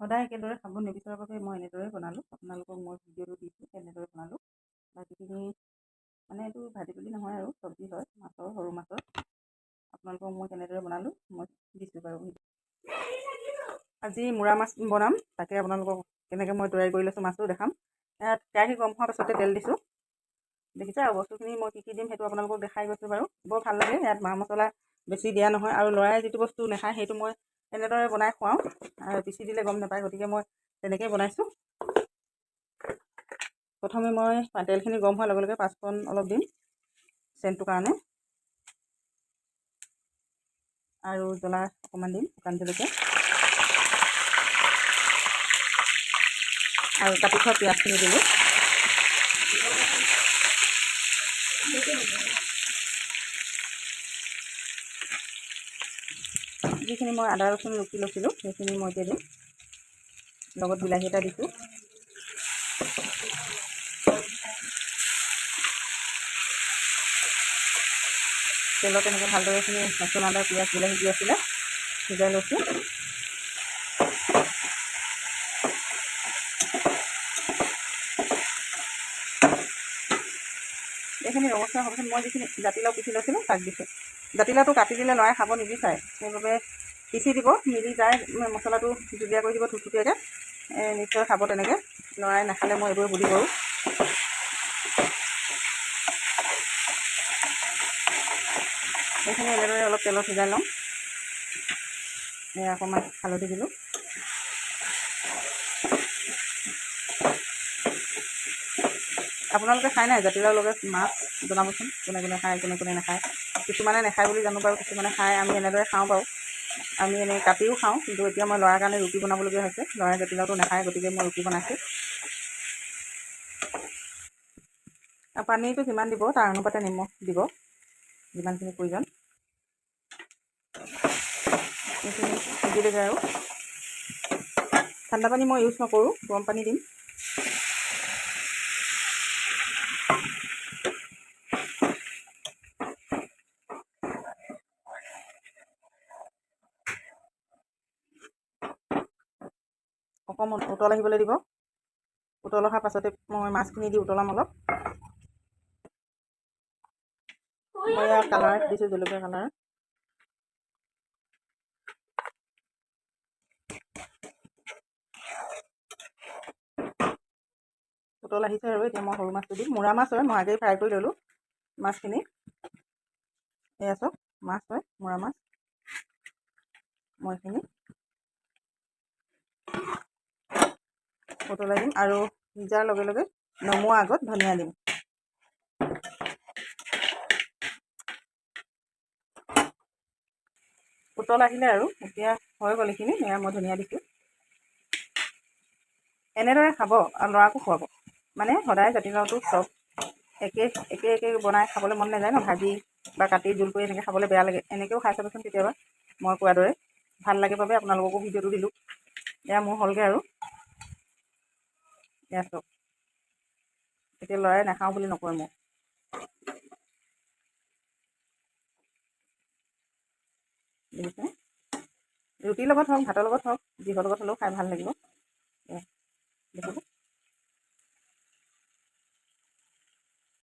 সদায় একেদৰে খাব নিবিচৰাৰ বাবে মই এনেদৰে বনালোঁ। আপোনালোকক মই ভিডিঅ'টো দিছোঁ এনেদৰে বনালোঁ। বাকীখিনি মানে এইটো ভাজি বুলি নহয় আৰু চব্জি হয় মাছৰ সৰু মাছৰ। আপোনালোকক মই কেনেদৰে বনালোঁ মই দিছোঁ বাৰু আজি মূৰা মাছ বনাম তাকে আপোনালোকক কেনেকৈ মই তৈয়াৰ কৰি লৈছোঁ মাছটো দেখাম। ইয়াত কেৰাহী গৰম হোৱাৰ পাছতে তেল দিছোঁ। দেখিছে আৰু বস্তুখিনি মই কি কি দিম সেইটো আপোনালোকক দেখাই গৈছোঁ বাৰু। বৰ ভাল লাগে ইয়াত মা মছলা বেছি দিয়া নহয় আৰু ল'ৰাই যিটো বস্তু নাখায় সেইটো মই এনেদৰে বনাই খুৱাওঁ পিচি দিলে গম নাপায়। গতিকে মই তেনেকৈয়ে বনাইছোঁ। প্ৰথমে মই তেলখিনি গৰম হোৱাৰ লগে লগে পাঁচফোৰণ অলপ দিম চেণ্টটোৰ কাৰণে। আৰু জ্বলা অকণমান দিম শুকান জলকীয়া। আৰু কাটি থোৱা পিঁয়াজখিনি দিলোঁ। যিখিনি মই আদা ৰচুন ৰুকি লৈছিলোঁ, সেইখিনি মই এতিয়া দিম। লগত বিলাহী এটা দিছোঁ। তেলত এনেকৈ ভালদৰে এইখিনি ৰচুন, আদা, পিঁয়াজ, বিলাহী দি আছিলে, সিজাই লৈছোঁ। এইখিনি ৰঙচুৱা হ'বচোন মই যিখিনি জাতিলাও পিচি লৈছিলোঁ, তাক দিছোঁ। জাতিলাওটো কাটি দিলে ল'ৰাই খাব নিবিচাৰে। সেইবাবে পিচি দিব, মিলি যায় মছলাটো জুলীয়া কৰি দিব থুপথুপীয়াকৈ। নিশ্চয় খাব তেনেকৈ। ল'ৰাই নাখালে মই এইবোৰে বুদ্ধি কৰোঁ। এইখিনি এনেদৰে অলপ তেলত সিজাই ল'ম অকণমান হালধি দিলোঁ। আপোনালোকে খাই নাই জাতিলাও লগে মাছ? জনাবচোন, কোনে কোনে খায়, কোনে কোনে নাখায়। কিছুমানে নাখায় বুলি জানো বাৰু, কিছুমানে খায়, আমি এনেদৰে খাওঁ বাৰু। আমি এনেই কাটিও খাওঁ, কিন্তু এতিয়া মই ল'ৰাৰ কাৰণে ৰুটি বনাবলগীয়া হৈছে। ল'ৰাই জাতিলাওটো নাখায়, গতিকে মই ৰুটি বনাইছোঁ। আৰু পানীটো যিমান দিব? তাৰ অনুপাতে নিমখ দিব। যিমানখিনি প্ৰয়োজন। সেইখিনি সিজিলেগৈ আৰু। ঠাণ্ডা পানী মই ইউজ নকৰোঁ, গৰম পানী দিম। অকণমান উতল আহিবলৈ দিব। উতল অহাৰ পাছতে মই মাছখিনি দি উতলাম অলপ। মই ইয়াত কালাৰ দিছোঁ জলকীয়া কালাৰ। উতল আহিছে আৰু এতিয়া মই সৰু মাছটো দিম। মূৰা মাছ হয় মই আগেই ফ্ৰাই কৰি ল'লোঁ মাছখিনি। এয়া চাওক মাছ হয় মূৰা মাছ। মই এইখিনি উতলাই দিম আৰু সিজাৰ লগে লগে নমোৱা আগত ধনিয়া দিম। উতল আহিলে আৰু এতিয়া হৈ গ'ল এইখিনি এয়া মই ধনিয়া দিছোঁ। এনেদৰে খাব আৰু ল'ৰাকো খুৱাব। মানে সদায় জাতিলাওটো চব একে একে একে বনাই খাবলৈ মন নাযায় ন ভাজি বা কাটি জোল কৰি এনেকৈ খাবলৈ বেয়া লাগে। এনেকৈও খাই চাবচোন কেতিয়াবা মই কোৱাৰ দৰে। ভাল লাগে বাবে আপোনালোককো ভিডিঅ'টো দিলোঁ। এয়া মোৰ হ'লগৈ আৰু। চব এতিয়া ল'ৰাই নাখাওঁ বুলি নকয় মোক। ৰুটিৰ লগত হওক ভাতৰ লগত হওক যিহৰ লগত হ'লেও খাই ভাল লাগিব। দেখিব।